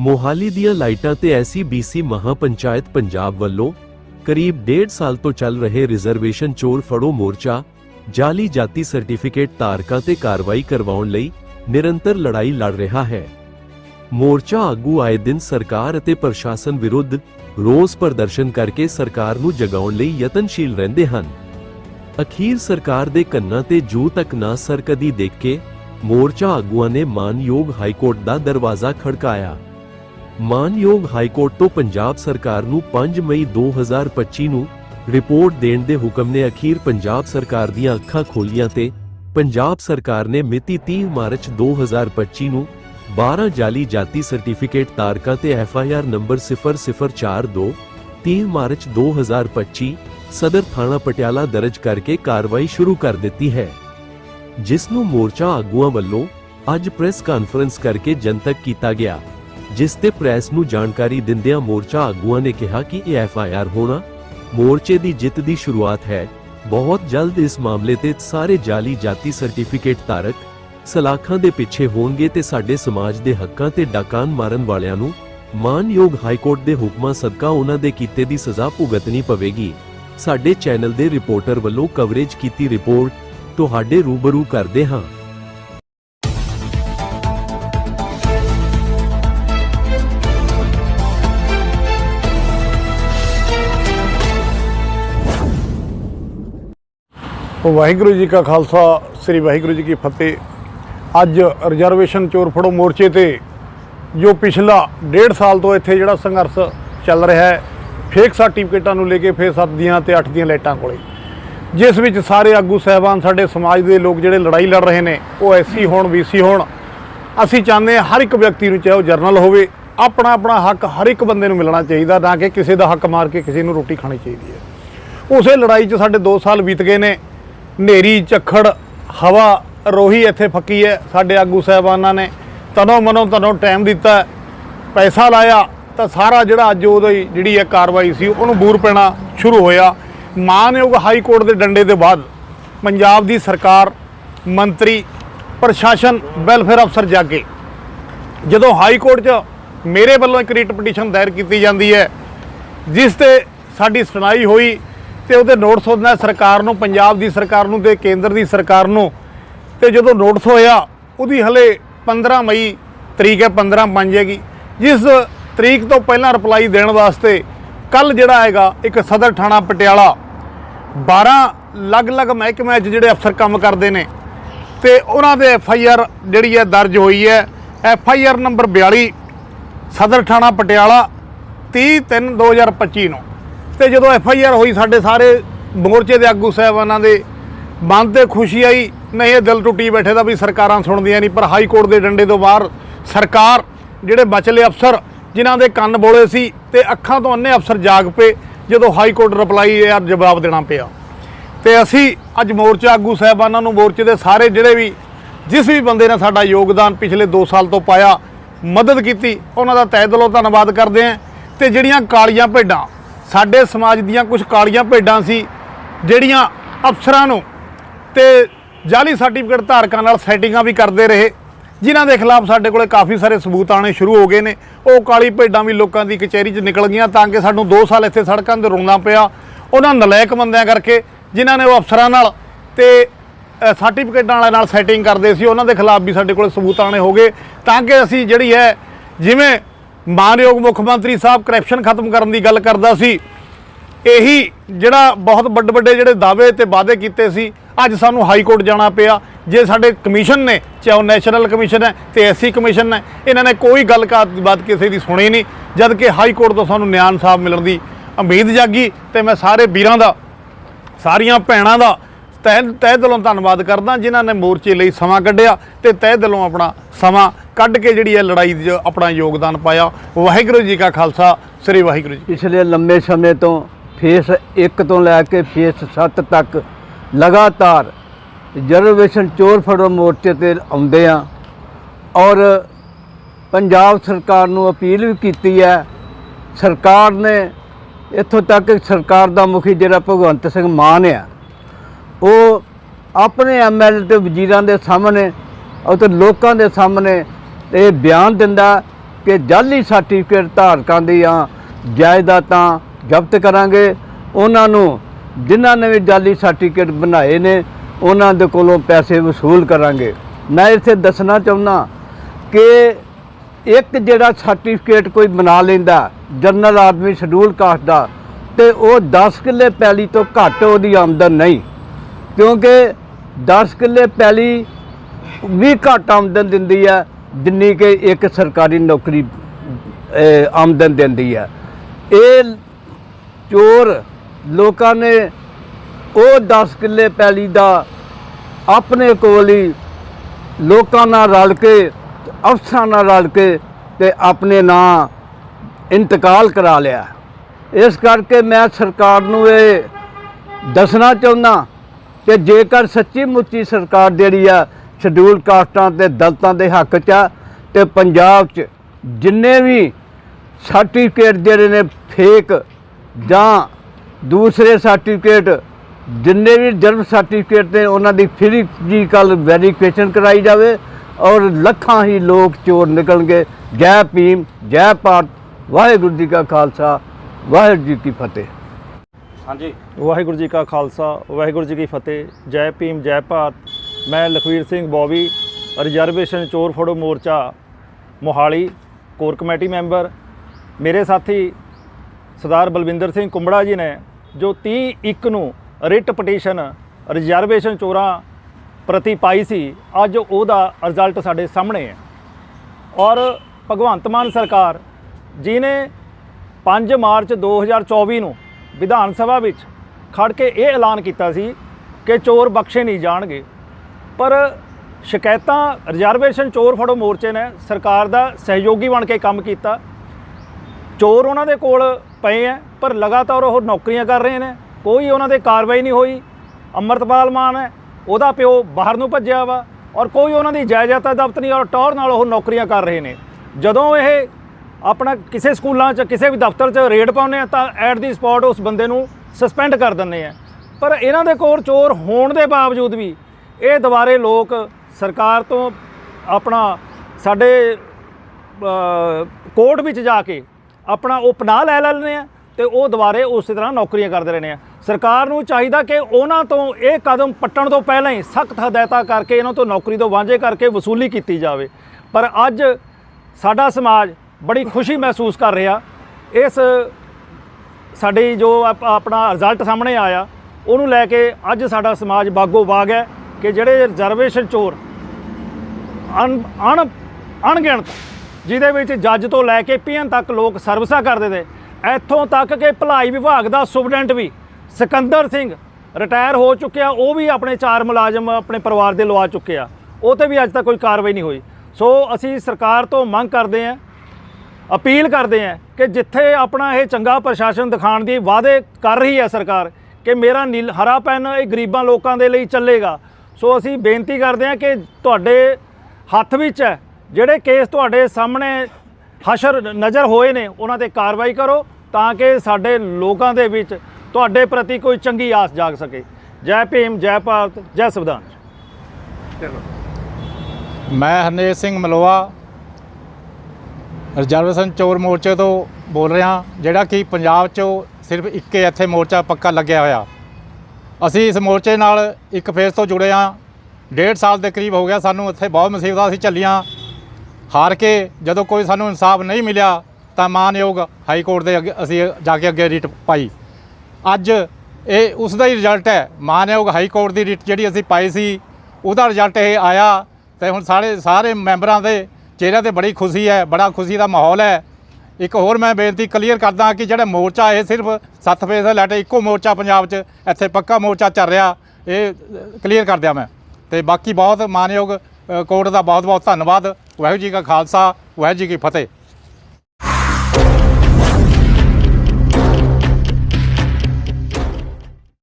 ਮੋਹਾਲੀ ਦੀਆਂ ਲਾਈਟਾਂ ਤੇ ਐਸਸੀਬੀਸੀ ਮਹਾਪੰਚਾਇਤ ਪੰਜਾਬ ਵੱਲੋਂ ਕਰੀਬ 1.5 ਸਾਲ ਤੋਂ ਚੱਲ ਰਹੇ ਰਿਜ਼ਰਵੇਸ਼ਨ ਚੋਰ ਫੜੋ ਮੋਰਚਾ, ਜਾਲੀ ਜਾਤੀ ਸਰਟੀਫਿਕੇਟ ਧਾਰਕਾਂ ਤੇ ਕਾਰਵਾਈ ਕਰਵਾਉਣ ਲਈ ਨਿਰੰਤਰ ਲੜਾਈ ਲੜ ਰਿਹਾ ਹੈ। ਮੋਰਚਾ ਆਗੂ ਆਏ ਦਿਨ ਸਰਕਾਰ ਅਤੇ ਪ੍ਰਸ਼ਾਸਨ ਵਿਰੁੱਧ ਰੋਸ ਪ੍ਰਦਰਸ਼ਨ ਕਰਕੇ ਸਰਕਾਰ ਨੂੰ ਜਗਾਉਣ ਲਈ ਯਤਨਸ਼ੀਲ ਰਹਿੰਦੇ ਹਨ। ਅਖੀਰ ਸਰਕਾਰ ਦੇ ਕੰਨਾਂ ਤੇ ਜੂ ਤੱਕ ਨਾ ਸਰਕਦੀ ਦੇਖ ਕੇ ਮੋਰਚਾ ਆਗੂਆਂ ਨੇ ਮਾਨਯੋਗ ਹਾਈਕੋਰਟ ਦਾ ਦਰਵਾਜ਼ਾ ਖੜਕਾਇਆ। ਮਾਨਯੋਗ ਹਾਈਕੋਰਟ ਤੋਂ ਪੰਜਾਬ ਸਰਕਾਰ ਨੂੰ 5 ਮਈ 2025 ਨੂੰ ਰਿਪੋਰਟ ਦੇਣ ਦੇ ਹੁਕਮ ਨੇ ਅਖੀਰ ਪੰਜਾਬ ਸਰਕਾਰ ਦੀਆਂ ਅੱਖਾਂ ਖੋਲੀਆਂ ਤੇ ਪੰਜਾਬ ਸਰਕਾਰ ਨੇ ਮਿਤੀ 30 ਮਾਰਚ 2025 ਨੂੰ 12 ਜਾਲੀ ਜਾਤੀ ਸਰਟੀਫਿਕੇਟ ਧਾਰਕਾਂ ਤੇ ਐਫਆਈਆਰ ਨੰਬਰ 0042 3 ਮਾਰਚ 2025 ਸਦਰ ਥਾਣਾ ਪਟਿਆਲਾ ਦਰਜ ਕਰਕੇ ਕਾਰਵਾਈ ਸ਼ੁਰੂ ਕਰ ਦਿੱਤੀ ਹੈ। ਜਿਸ ਨੂੰ ਮੋਰਚਾ ਆਗੂਆਂ ਵੱਲੋਂ ਅੱਜ ਪ੍ਰੈਸ ਕਾਨਫਰੰਸ ਕਰਕੇ ਜਨਤਕ ਕੀਤਾ ਗਿਆ। ਜਿਸ ਤੇ ਪ੍ਰੈਸ ਨੂੰ ਜਾਣਕਾਰੀ ਦਿੰਦਿਆਂ ਮੋਰਚਾ ਆਗੂਆਂ ਨੇ ਕਿਹਾ ਕਿ ਇਹ ਐਫਆਈਆਰ ਹੋਣਾ ਮੋਰਚੇ ਦੀ ਜਿੱਤ ਦੀ ਸ਼ੁਰੂਆਤ ਹੈ। ਬਹੁਤ ਜਲਦ ਇਸ ਮਾਮਲੇ ਤੇ ਸਾਰੇ ਜਾਲੀ ਜਾਤੀ ਸਰਟੀਫਿਕੇਟ ਧਾਰਕ ਸਲਾਖਾਂ ਦੇ ਪਿੱਛੇ ਹੋਣਗੇ ਤੇ ਸਾਡੇ ਸਮਾਜ ਦੇ ਹੱਕਾਂ ਤੇ ਡਾਕਾਨ ਮਾਰਨ ਵਾਲਿਆਂ ਨੂੰ ਮਾਨਯੋਗ ਹਾਈਕੋਰਟ ਦੇ ਹੁਕਮਾਂ ਸਦਕਾ ਉਹਨਾਂ ਦੇ ਕੀਤੇ ਦੀ ਸਜ਼ਾ ਭੁਗਤਣੀ ਪਵੇਗੀ। ਸਾਡੇ ਚੈਨਲ ਦੇ ਰਿਪੋਰਟਰ ਵੱਲੋਂ ਕਵਰੇਜ ਕੀਤੀ ਰਿਪੋਰਟ। ਤੁਹਾਡੇ ਰੂਬਰੂ ਕਰਦੇ ਹਾਂ। ਵਾਹਿਗੁਰੂ ਜੀ ਕਾ ਖਾਲਸਾ, ਸ੍ਰੀ ਵਾਹਿਗੁਰੂ ਜੀ ਕੀ ਫਤਿਹ। ਅੱਜ ਰਿਜ਼ਰਵੇਸ਼ਨ ਚੋਰ ਫੜੋ ਮੋਰਚੇ ਤੇ, ਜੋ ਪਿਛਲਾ ਡੇਢ ਸਾਲ ਤੋਂ ਇੱਥੇ ਜਿਹੜਾ ਸੰਘਰਸ਼ ਚੱਲ ਰਿਹਾ ਹੈ, ਫੇਕ ਸਰਟੀਫਿਕੇਟਾਂ ਨੂੰ ਲੈ ਕੇ ਫੇਰ 7 ਦੀਆਂ ਤੇ 8 ਦੀਆਂ ਲਾਈਟਾਂ ਕੋਲੇ। ਜਿਸ ਵਿੱਚ ਸਾਰੇ ਆਗੂ ਸਹਿਬਾਨ ਸਾਡੇ ਸਮਾਜ ਦੇ ਲੋਕ ਜਿਹੜੇ ਲੜਾਈ ਲੜ ਰਹੇ ਨੇ, ਉਹ ਐਸਸੀ ਹੋਣ ਬੀਸੀ ਹੋਣ, ਅਸੀਂ ਚਾਹੁੰਦੇ ਹਾਂ ਹਰ ਇੱਕ ਵਿਅਕਤੀ ਨੂੰ ਚਾਹੇ ਉਹ ਜਰਨਲ ਹੋਵੇ, ਆਪਣਾ ਆਪਣਾ ਹੱਕ ਹਰ ਇੱਕ ਬੰਦੇ ਨੂੰ ਮਿਲਣਾ ਚਾਹੀਦਾ, ਨਾ ਕਿ ਕਿਸੇ ਦਾ ਹੱਕ ਮਾਰ ਕੇ ਕਿਸੇ ਨੂੰ ਰੋਟੀ ਖਾਣੀ ਚਾਹੀਦੀ ਹੈ। ਉਸੇ ਲੜਾਈ 'ਚ ਸਾਡੇ 2 ਸਾਲ ਬੀਤ ਗਏ ਨੇ ਹਨੇਰੀ, ਝੱਖੜ, ਹਵਾ, ਰੋਹੀ ਇੱਥੇ ਫੱਕੀ ਹੈ, ਸਾਡੇ ਆਗੂ ਸਾਹਿਬਾਨਾਂ ਨੇ। ਤਨੋ ਮਨੋ ਤਨੋ ਟਾਈਮ ਦਿੱਤਾ, ਪੈਸਾ ਲਾਇਆ, ਤਾਂ ਸਾਰਾ ਜਿਹੜਾ ਅੱਜ ਉਹਦੀ ਜਿਹੜੀ ਹੈ ਕਾਰਵਾਈ ਸੀ, ਉਹਨੂੰ ਬੂਰ ਪੈਣਾ ਸ਼ੁਰੂ ਹੋਇਆ। ਮਾਨਯੋਗ ਹਾਈ ਕੋਰਟ ਦੇ ਡੰਡੇ ਦੇ ਬਾਅਦ ਪੰਜਾਬ ਦੀ ਸਰਕਾਰ, ਮੰਤਰੀ, ਪ੍ਰਸ਼ਾਸਨ, ਵੈਲਫੇਅਰ ਅਫਸਰ ਜਾਗੇ ਜਦੋਂ ਹਾਈ ਕੋਰਟ 'ਚ ਮੇਰੇ ਵੱਲੋਂ ਇੱਕ ਰੀਟ ਪਟੀਸ਼ਨ ਦਾਇਰ ਕੀਤੀ ਜਾਂਦੀ ਹੈ, ਜਿਸ ਤੇ ਸਾਡੀ ਸੁਣਾਈ ਹੋਈ ਤੇ ਉਹਦੇ ਨੋਟਿਸ ਹੁੰਦਾ ਸਰਕਾਰ ਨੂੰ, ਪੰਜਾਬ ਦੀ ਸਰਕਾਰ ਨੂੰ ਤੇ ਕੇਂਦਰ ਦੀ ਸਰਕਾਰ ਨੂੰ। ਤੇ ਜਦੋਂ ਨੋਟਿਸ ਹੋਇਆ, ਉਹਦੀ ਹਲੇ 15 ਮਈ ਤਰੀਕ ਹੈ 15 ਪੰਜ ਹੈਗੀ। ਜਿਸ ਤਰੀਕ ਤੋਂ ਪਹਿਲਾਂ ਰਿਪਲਾਈ ਦੇਣ ਵਾਸਤੇ ਕੱਲ ਜਿਹੜਾ ਹੈਗਾ, ਇੱਕ ਸਦਰ ਥਾਣਾ ਪਟਿਆਲਾ 12 ਅਲੱਗ-ਅਲੱਗ ਮਹਿਕਮਿਆਂ 'ਚ ਜਿਹੜੇ ਅਫਸਰ ਕੰਮ ਕਰਦੇ ਨੇ। ਤੇ ਉਹਨਾਂ ਦੇ ਐਫ ਆਈ ਆਰ ਜਿਹੜੀ ਹੈ, ਦਰਜ ਹੋਈ ਹੈ। ਐਫ ਆਈ ਆਰ ਨੰਬਰ 42 ਸਦਰ ਥਾਣਾ ਪਟਿਆਲਾ 30/3/2025 ਨੂੰ। ਤੇ ਜਦੋਂ ਐਫ ਆਈ ਆਰ ਹੋਈ ਸਾਡੇ ਸਾਰੇ ਮੋਰਚੇ ਦੇ ਆਗੂ ਸਾਹਿਬਾਨਾਂ ਦੇ, ਮਨ ਤੇ ਖੁਸ਼ੀ ਆਈ, ਨਹੀਂ ਇਹ ਦਿਲ ਟੁੱਟੀ ਬੈਠੇ ਦਾ ਵੀ ਸਰਕਾਰਾਂ ਸੁਣਦੀਆਂ ਨਹੀਂ, ਪਰ ਹਾਈ ਕੋਰਟ ਦੇ ਡੰਡੇ ਤੋਂ ਬਾਹਰ ਸਰਕਾਰ ਜਿਹੜੇ ਬਚਲੇ ਅਫਸਰ, ਜਿਨ੍ਹਾਂ ਦੇ ਕੰਨ ਬੋਲੇ ਸੀ ਤੇ ਅੱਖਾਂ ਤੋਂ ਅੰਨੇ ਅਫਸਰ ਜਾਗ ਪਏ, ਜਦੋਂ ਹਾਈ ਕੋਰਟ ਰਿਪਲਾਈ ਯਾਰ ਜਵਾਬ ਦੇਣਾ ਪਿਆ। ਤੇ ਅਸੀਂ ਅੱਜ ਮੋਰਚਾ ਆਗੂ ਸਾਹਿਬਾਨਾਂ ਨੂੰ, ਮੋਰਚੇ ਦੇ ਸਾਰੇ ਜਿਹੜੇ ਵੀ, ਜਿਸ ਵੀ ਬੰਦੇ ਨੇ ਸਾਡਾ ਯੋਗਦਾਨ ਪਿਛਲੇ 2 ਸਾਲ ਤੋਂ ਪਾਇਆ, ਮਦਦ ਕੀਤੀ, ਉਹਨਾਂ ਦਾ ਤਹਿ ਦਿਲੋਂ ਧੰਨਵਾਦ ਕਰਦੇ ਹਾਂ ਤੇ ਜਿਹੜੀਆਂ ਕਾਲੀਆਂ ਭੇਡਾਂ ਸਾਡੇ ਸਮਾਜ ਦੀਆਂ ਕੁਝ ਕਾਲੀਆਂ ਭੇਡਾਂ ਸੀ, ਜਿਹੜੀਆਂ ਅਫਸਰਾਂ ਨੂੰ ਤੇ ਜਾਲੀ ਸਰਟੀਫਿਕੇਟ ਧਾਰਕਾਂ ਨਾਲ ਸੈਟਿੰਗਾਂ ਵੀ ਕਰਦੇ ਰਹੇ, ਜਿਨ੍ਹਾਂ ਦੇ ਖਿਲਾਫ ਸਾਡੇ ਕੋਲੇ ਕਾਫੀ ਸਾਰੇ ਸਬੂਤ ਆਣੇ ਸ਼ੁਰੂ ਹੋ ਗਏ ਨੇ। ਉਹ ਕਾਲੀ ਭੇਡਾਂ ਵੀ ਲੋਕਾਂ ਦੀ ਕਚਹਿਰੀ 'ਚ ਨਿਕਲ ਗਈਆਂ ਤਾਂ ਕਿ ਸਾਨੂੰ 2 ਸਾਲ ਇੱਥੇ ਸੜਕਾਂ ਤੇ ਰੁਲਣਾ ਪਿਆ। ਉਹਨਾਂ ਨਲਾਇਕ ਬੰਦਿਆਂ ਕਰਕੇ, ਜਿਨ੍ਹਾਂ ਨੇ ਉਹ ਅਫਸਰਾਂ ਨਾਲ ਤੇ ਸਰਟੀਫਿਕੇਟਾਂ ਵਾਲਿਆਂ ਨਾਲ ਸੈਟਿੰਗ ਕਰਦੇ ਸੀ, ਉਹਨਾਂ ਦੇ ਖਿਲਾਫ ਵੀ ਸਾਡੇ ਕੋਲ ਸਬੂਤ ਆਣੇ ਹੋ ਗਏ। ਤਾਂ ਕਿ ਅਸੀਂ ਜਿਹੜੀ ਹੈ, ਜਿਵੇਂ ਮਾਨਯੋਗ ਮੁੱਖ ਮੰਤਰੀ ਸਾਹਿਬ ਕਰਪਸ਼ਨ ਖਤਮ ਕਰਨ ਦੀ ਗੱਲ ਕਰਦਾ ਸੀ। ਇਹੀ ਜਿਹੜਾ ਬਹੁਤ ਵੱਡੇ ਵੱਡੇ ਜਿਹੜੇ ਦਾਅਵੇ ਤੇ ਵਾਅਦੇ ਕੀਤੇ ਸੀ, ਅੱਜ ਸਾਨੂੰ ਹਾਈ ਕੋਰਟ ਜਾਣਾ ਪਿਆ। ਜੇ ਸਾਡੇ ਕਮਿਸ਼ਨ ਨੇ, ਚਾਹੇ ਉਹ ਨੈਸ਼ਨਲ ਕਮਿਸ਼ਨ ਹੈ ਤੇ ਐਸਸੀ ਕਮਿਸ਼ਨ ਹੈ, ਇਹਨਾਂ ਨੇ ਕੋਈ ਗੱਲ ਕਾਰ ਬਾਤ ਕਿਸੇ ਦੀ ਸੁਣੀ ਨਹੀਂ ਜਦ ਕਿ ਹਾਈ ਕੋਰਟ ਤੋਂ ਸਾਨੂੰ ਨਿਆਂ ਸਾਹਿਬ ਮਿਲਣ ਦੀ ਉਮੀਦ ਜਾਗੀ ਤੇ ਮੈਂ ਸਾਰੇ ਵੀਰਾਂ ਦਾ, ਸਾਰੀਆਂ ਭੈਣਾਂ ਦਾ ਤਹਿ ਤਹਿ ਦਿਲੋਂ ਧੰਨਵਾਦ ਕਰਦਾ, ਜਿਨ੍ਹਾਂ ਨੇ ਮੋਰਚੇ ਲਈ ਸਮਾਂ ਕੱਢਿਆ ਤੇ ਤਹਿ ਦਿਲੋਂ ਆਪਣਾ ਸਮਾਂ ਕੱਢ ਕੇ ਜਿਹੜੀ ਹੈ ਲੜਾਈ 'ਚ ਆਪਣਾ ਯੋਗਦਾਨ ਪਾਇਆ। ਵਾਹਿਗੁਰੂ ਜੀ ਕਾ ਖਾਲਸਾ, ਸ੍ਰੀ ਵਾਹਿਗੁਰੂ ਜੀ ਪਿਛਲੇ ਲੰਮੇ ਸਮੇਂ ਤੋਂ ਫੇਸ 1 ਤੋਂ ਲੈ ਕੇ ਫੇਸ 7 ਤੱਕ ਲਗਾਤਾਰ ਰਿਜ਼ਰਵੇਸ਼ਨ ਚੋਰ ਫੜੋ ਮੋਰਚੇ ਤੇ ਆਉਂਦੇ ਆ ਔਰ ਪੰਜਾਬ ਸਰਕਾਰ ਨੂੰ ਅਪੀਲ ਵੀ ਕੀਤੀ ਹੈ। ਸਰਕਾਰ ਨੇ ਇੱਥੋਂ ਤੱਕ ਸਰਕਾਰ ਦਾ ਮੁਖੀ ਜਿਹੜਾ ਭਗਵੰਤ ਸਿੰਘ ਮਾਨ ਆ, ਉਹ ਆਪਣੇ ਐਮਐਲ ਤੇ ਵਜ਼ੀਰਾਂ ਦੇ ਸਾਹਮਣੇ ਅਤੇ ਲੋਕਾਂ ਦੇ ਸਾਹਮਣੇ ਇਹ ਬਿਆਨ ਦਿੰਦਾ ਕਿ ਜਾਲੀ ਸਰਟੀਫਿਕੇਟ ਧਾਰਕਾਂ ਦੀਆਂ ਜਾਇਦਾਦਾਂ ਜ਼ਬਤ ਕਰਾਂਗੇ। ਉਹਨਾਂ ਨੂੰ ਜਿਨ੍ਹਾਂ ਨੇ ਵੀ ਜਾਲੀ ਸਰਟੀਫਿਕੇਟ ਬਣਾਏ ਨੇ, ਉਹਨਾਂ ਦੇ ਕੋਲੋਂ ਪੈਸੇ ਵਸੂਲ ਕਰਾਂਗੇ। ਮੈਂ ਇੱਥੇ ਦੱਸਣਾ ਚਾਹੁੰਦਾ ਕਿ ਇੱਕ ਜਿਹੜਾ ਸਰਟੀਫਿਕੇਟ ਕੋਈ ਬਣਾ ਲੈਂਦਾ, ਜਨਰਲ ਆਦਮੀ ਸ਼ਡਿਊਲ ਕਾਸਟ ਦਾ, ਤੇ ਉਹ 10 ਕਿੱਲੇ ਪੈਲੀ ਤੋਂ ਘੱਟ ਉਹਦੀ ਆਮਦਨ ਨਹੀਂ। ਕਿਉਂਕਿ 10 ਕਿੱਲੇ ਪੈਲੀ ਵੀ ਘੱਟ ਆਮਦਨ ਦਿੰਦੀ ਹੈ ਜਿੰਨੀ ਕਿ ਇੱਕ ਸਰਕਾਰੀ ਨੌਕਰੀ ਆਮਦਨ ਦਿੰਦੀ ਹੈ। ਇਹ ਚੋਰ ਲੋਕਾਂ ਨੇ ਉਹ 10 ਕਿੱਲੇ ਪੈਲੀ ਦਾ ਆਪਣੇ ਕੋਲ ਹੀ ਲੋਕਾਂ ਨਾਲ ਰਲ ਕੇ, ਅਫਸਰਾਂ ਨਾਲ ਰਲ ਕੇ ਤੇ ਆਪਣੇ ਨਾਂ ਇੰਤਕਾਲ ਕਰਾ ਲਿਆ। ਇਸ ਕਰਕੇ ਮੈਂ ਸਰਕਾਰ ਨੂੰ ਇਹ ਦੱਸਣਾ ਚਾਹੁੰਦਾ ਕਿ ਜੇਕਰ ਸੱਚੀ ਮੁੱਚੀ ਸਰਕਾਰ ਜਿਹੜੀ ਆ ਸ਼ਡਿਊਲ ਕਾਸਟਾਂ ਤੇ ਦਲਤਾਂ ਦੇ ਹੱਕ 'ਚ ਆ ਤੇ ਪੰਜਾਬ 'ਚ ਜਿੰਨੇ ਵੀ ਸਰਟੀਫਿਕੇਟ ਜਿਹੜੇ ਨੇ ਫੇਕ ਜਾਂ ਦੂਸਰੇ ਸਰਟੀਫਿਕੇਟ ਜਿੰਨੇ ਵੀ ਜਨਮ ਸਰਟੀਫਿਕੇਟ ਨੇ ਉਹਨਾਂ ਦੀ ਫਿਜ਼ੀਕਲ ਵੈਰੀਫਿਕੇਸ਼ਨ ਕਰਾਈ ਜਾਵੇ ਔਰ ਲੱਖਾਂ ਹੀ ਲੋਕ ਚੋਰ ਨਿਕਲਣਗੇ। ਜੈ ਭੀਮ ਜੈ ਭਾਰਤ ਵਾਹਿਗੁਰੂ ਜੀ ਕਾ ਖਾਲਸਾ ਵਾਹਿਗੁਰੂ ਜੀ ਕੀ ਫਤਿਹ। ਹਾਂਜੀ। ਵਾਹਿਗੁਰੂ ਜੀ ਕਾ ਖਾਲਸਾ ਵਾਹਿਗੁਰੂ ਜੀ ਕੀ ਫਤਿਹ। ਜੈ ਭੀਮ ਜੈ ਭਾਰਤ ਮੈਂ ਲਖਵੀਰ ਸਿੰਘ ਬੋਵੀ, ਰਿਜ਼ਰਵੇਸ਼ਨ ਚੋਰ ਫੜੋ ਮੋਰਚਾ, ਮੋਹਾਲੀ, ਕੋਰ ਕਮੇਟੀ ਮੈਂਬਰ। ਮੇਰੇ ਸਾਥੀ ਸਰਦਾਰ ਬਲਵਿੰਦਰ ਸਿੰਘ ਕੁੰਬੜਾ ਜੀ ਨੇ, ਜੋ 30 ਇੱਕ ਨੂੰ ਰਿਟ ਪਟੀਸ਼ਨ ਰਿਜ਼ਰਵੇਸ਼ਨ ਚੋਰਾਂ ਪ੍ਰਤੀ ਪਾਈ ਸੀ, ਅੱਜ ਉਹਦਾ ਰਿਜ਼ਲਟ ਸਾਡੇ ਸਾਹਮਣੇ ਹੈ। ਔਰ ਭਗਵੰਤ ਮਾਨ ਸਰਕਾਰ ਜੀ ਨੇ 5 ਮਾਰਚ 2024 ਨੂੰ ਵਿਧਾਨ ਸਭਾ ਵਿੱਚ ਖੜ ਕੇ ਇਹ ਐਲਾਨ ਕੀਤਾ ਸੀ ਕਿ ਚੋਰ ਬਖਸ਼ੇ ਨਹੀਂ ਜਾਣਗੇ। ਪਰ ਸ਼ਿਕਾਇਤਾਂ, ਰਿਜ਼ਰਵੇਸ਼ਨ ਚੋਰ ਫੜੋ ਮੋਰਚੇ ਨੇ, ਸਰਕਾਰ ਦਾ ਸਹਿਯੋਗੀ ਬਣ ਕੇ ਕੰਮ ਕੀਤਾ। ਚੋਰ ਉਹਨਾਂ ਦੇ ਕੋਲ ਪਏ ਐ, ਪਰ ਲਗਾਤਾਰ ਉਹ ਨੌਕਰੀਆਂ ਕਰ ਰਹੇ ਨੇ। ਕੋਈ ਉਹਨਾਂ ਦੇ ਕਾਰਵਾਈ ਨਹੀਂ ਹੋਈ। ਅੰਮ੍ਰਿਤਪਾਲ ਮਾਨ ਹੈ ਉਹਦਾ ਪਿਓ ਬਾਹਰ ਨੂੰ ਭੱਜਿਆ ਵਾ ਔਰ ਕੋਈ ਉਹਨਾਂ ਦੀ ਜਾਇਦਾਦ ਜ਼ਬਤ ਨਹੀਂ ਔਰ ਟੌਰ ਨਾਲ ਉਹ ਨੌਕਰੀਆਂ ਕਰ ਰਹੇ ਨੇ। ਜਦੋਂ ਇਹ ਆਪਣਾ ਕਿਸੇ ਸਕੂਲਾਂ 'ਚ, ਕਿਸੇ ਵੀ ਦਫ਼ਤਰ 'ਚ ਰੇਡ ਪਾਉਂਦੇ ਆ, ਤਾਂ ਐਟ ਦੀ ਸਪੌਟ ਉਸ ਬੰਦੇ ਨੂੰ ਸਸਪੈਂਡ ਕਰ ਦਿੰਦੇ ਆ। ਪਰ ਇਹਨਾਂ ਦੇ ਕੋਲ ਚੋਰ ਹੋਣ ਦੇ ਬਾਵਜੂਦ ਵੀ ਇਹ ਦੁਬਾਰੇ ਲੋਕ ਸਰਕਾਰ ਤੋਂ ਆਪਣਾ ਸਾਡੇ ਕੋਰਟ ਵਿੱਚ ਜਾ ਕੇ ਆਪਣਾ ਉਹ ਪਨਾਹ ਲੈ ਲੈਂਦੇ ਆ ਤੇ ਉਹ ਦੁਬਾਰੇ ਉਸੇ ਤਰ੍ਹਾਂ ਨੌਕਰੀਆਂ ਕਰਦੇ ਰਹਿੰਦੇ ਆ। ਸਰਕਾਰ ਨੂੰ ਚਾਹੀਦਾ ਕਿ ਉਹਨਾਂ ਤੋਂ ਇਹ ਕਦਮ ਪੱਟਣ ਤੋਂ ਪਹਿਲਾਂ ਹੀ ਸਖਤ ਹਦਾਇਤਾਂ ਕਰਕੇ ਇਹਨਾਂ ਤੋਂ ਨੌਕਰੀ ਤੋਂ ਵਾਂਝੇ ਕਰਕੇ ਵਸੂਲੀ ਕੀਤੀ ਜਾਵੇ। ਪਰ ਅੱਜ ਸਾਡਾ ਸਮਾਜ ਬੜੀ ਖੁਸ਼ੀ ਮਹਿਸੂਸ ਕਰ ਰਿਹਾ। ਇਸ ਸਾਡੀ ਜੋ ਆਪਣਾ ਰਿਜ਼ਲਟ ਸਾਹਮਣੇ ਆਇਆ, ਉਹਨੂੰ ਲੈ ਕੇ ਅੱਜ ਸਾਡਾ ਸਮਾਜ ਬਾਗੋ ਬਾਗ ਹੈ। ਕਿ ਜਿਹੜੇ ਰਿਜ਼ਰਵੇਸ਼ਨ ਚੋਰ ਅਣ ਅਣ, ਅਣਗਿਣਤ, ਜਿਹਦੇ ਵਿੱਚ ਜੱਜ ਤੋਂ ਲੈ ਕੇ ਪੀਐਨ ਤੱਕ ਲੋਕ ਸਰਵਿਸਾਂ ਕਰਦੇ ਤੇ ਇੱਥੋਂ ਤੱਕ ਕਿ ਭਲਾਈ ਵਿਭਾਗ ਦਾ ਸੁਪਰਡੈਂਟ ਵੀ ਸਿਕੰਦਰ ਸਿੰਘ ਰਿਟਾਇਰ ਹੋ ਚੁੱਕਿਆ, ਉਹ ਵੀ ਆਪਣੇ ਚਾਰ ਮੁਲਾਜ਼ਮ ਆਪਣੇ ਪਰਿਵਾਰ ਦੇ ਲਵਾ ਚੁੱਕੇ ਆ ਉਹ ਤੇ ਵੀ ਅੱਜ ਤੱਕ ਕੋਈ ਕਾਰਵਾਈ ਨਹੀਂ ਹੋਈ। ਸੋ ਅਸੀਂ ਸਰਕਾਰ ਤੋਂ ਮੰਗ ਕਰਦੇ ਹਾਂ, ਅਪੀਲ ਕਰਦੇ ਹਾਂ ਕਿ ਜਿੱਥੇ ਆਪਣਾ ਇਹ ਚੰਗਾ ਪ੍ਰਸ਼ਾਸਨ ਦਿਖਾਉਣ ਦੀ ਵਾਅਦੇ ਕਰ ਰਹੀ ਹੈ ਸਰਕਾਰ, ਕਿ ਮੇਰਾ ਨੀਲ, ਹਰਾ ਪੈਨ ਇਹ ਗਰੀਬਾਂ ਲੋਕਾਂ ਦੇ ਲਈ ਚੱਲੇਗਾ ਸੋ ਅਸੀਂ ਬੇਨਤੀ ਕਰਦੇ ਹਾਂ ਕਿ ਤੁਹਾਡੇ ਹੱਥ ਵਿੱਚ ਹੈ ਜਿਹੜੇ ਕੇਸ ਤੁਹਾਡੇ ਸਾਹਮਣੇ ਹਸ਼ਰ ਨਜ਼ਰ ਹੋਏ ਨੇ ਉਹਨਾਂ ਤੇ ਕਾਰਵਾਈ ਕਰੋ ਤਾਂ ਕਿ ਸਾਡੇ ਲੋਕਾਂ ਦੇ ਵਿੱਚ ਤੁਹਾਡੇ ਪ੍ਰਤੀ ਕੋਈ ਚੰਗੀ ਆਸ ਜਾਗ ਸਕੇ। ਜੈ ਭੀਮ ਜੈ ਭਾਰਤ ਜੈ ਸੰਵਿਧਾਨ। ਮੈਂ ਹਰਨੇਜ ਸਿੰਘ ਮਲੋਆ ਰਿਜ਼ਰਵੇਸ਼ਨ ਚੋਰ ਮੋਰਚੇ ਤੋਂ ਬੋਲ ਰਿਹਾ ਜਿਹੜਾ ਕਿ ਪੰਜਾਬ 'ਚੋਂ ਸਿਰਫ ਇੱਕੇ ਇੱਥੇ ਮੋਰਚਾ ਪੱਕਾ ਲੱਗਿਆ ਹੋਇਆ। ਅਸੀਂ ਇਸ ਮੋਰਚੇ ਨਾਲ ਇੱਕ ਫੇਸ ਤੋਂ ਜੁੜੇ ਹਾਂ। ਡੇਢ ਸਾਲ ਦੇ ਕਰੀਬ ਹੋ ਗਿਆ ਸਾਨੂੰ ਇੱਥੇ ਬਹੁਤ ਮੁਸੀਬਤਾਂ ਅਸੀਂ ਝੱਲੀਆਂ। ਹਾਰ ਕੇ ਜਦੋਂ ਕੋਈ ਸਾਨੂੰ ਇਨਸਾਫ ਨਹੀਂ ਮਿਲਿਆ ਤਾਂ ਮਾਨਯੋਗ ਹਾਈ ਕੋਰਟ ਦੇ ਅੱਗੇ ਅਸੀਂ ਜਾ ਕੇ ਅੱਗੇ ਰਿਟ ਪਾਈ। ਅੱਜ ਇਹ ਉਸ ਦਾ ਹੀ ਰਿਜ਼ਲਟ ਹੈ। ਮਾਨਯੋਗ ਹਾਈ ਕੋਰਟ ਦੀ ਰਿਟ ਜਿਹੜੀ ਅਸੀਂ ਪਾਈ ਸੀ, ਉਹਦਾ ਰਿਜ਼ਲਟ ਇਹ ਆਇਆ ਤੇ ਹੁਣ ਸਾਰੇ ਸਾਰੇ ਮੈਂਬਰਾਂ ਦੇ ਚਿਹਰਿਆਂ ਤੇ ਬੜੀ ਖੁਸ਼ੀ ਹੈ, ਬੜਾ ਖੁਸ਼ੀ ਦਾ ਮਾਹੌਲ ਹੈ। ਇੱਕ ਹੋਰ ਮੈਂ ਬੇਨਤੀ ਕਲੀਅਰ ਕਰਦਾ ਕਿ ਜਿਹੜਾ ਮੋਰਚਾ ਇਹ ਸਿਰਫ ਸੱਤ ਫੇਸ ਦਾ ਲੈਟ ਇੱਕੋ ਮੋਰਚਾ ਪੰਜਾਬ 'ਚ ਇੱਥੇ ਪੱਕਾ ਮੋਰਚਾ ਚੱਲ ਰਿਹਾ, ਇਹ ਕਲੀਅਰ ਕਰ ਦਿਆਂ ਮੈਂ। ਤੇ ਬਾਕੀ ਬਹੁਤ ਮਾਨਯੋਗ ਕੋਰਟ ਦਾ ਬਹੁਤ ਬਹੁਤ ਧੰਨਵਾਦ। ਵਾਹਿਗੁਰੂ ਜੀ ਕਾ ਖਾਲਸਾ, ਵਾਹਿਗੁਰੂ ਜੀ ਕੀ ਫਤਿਹ।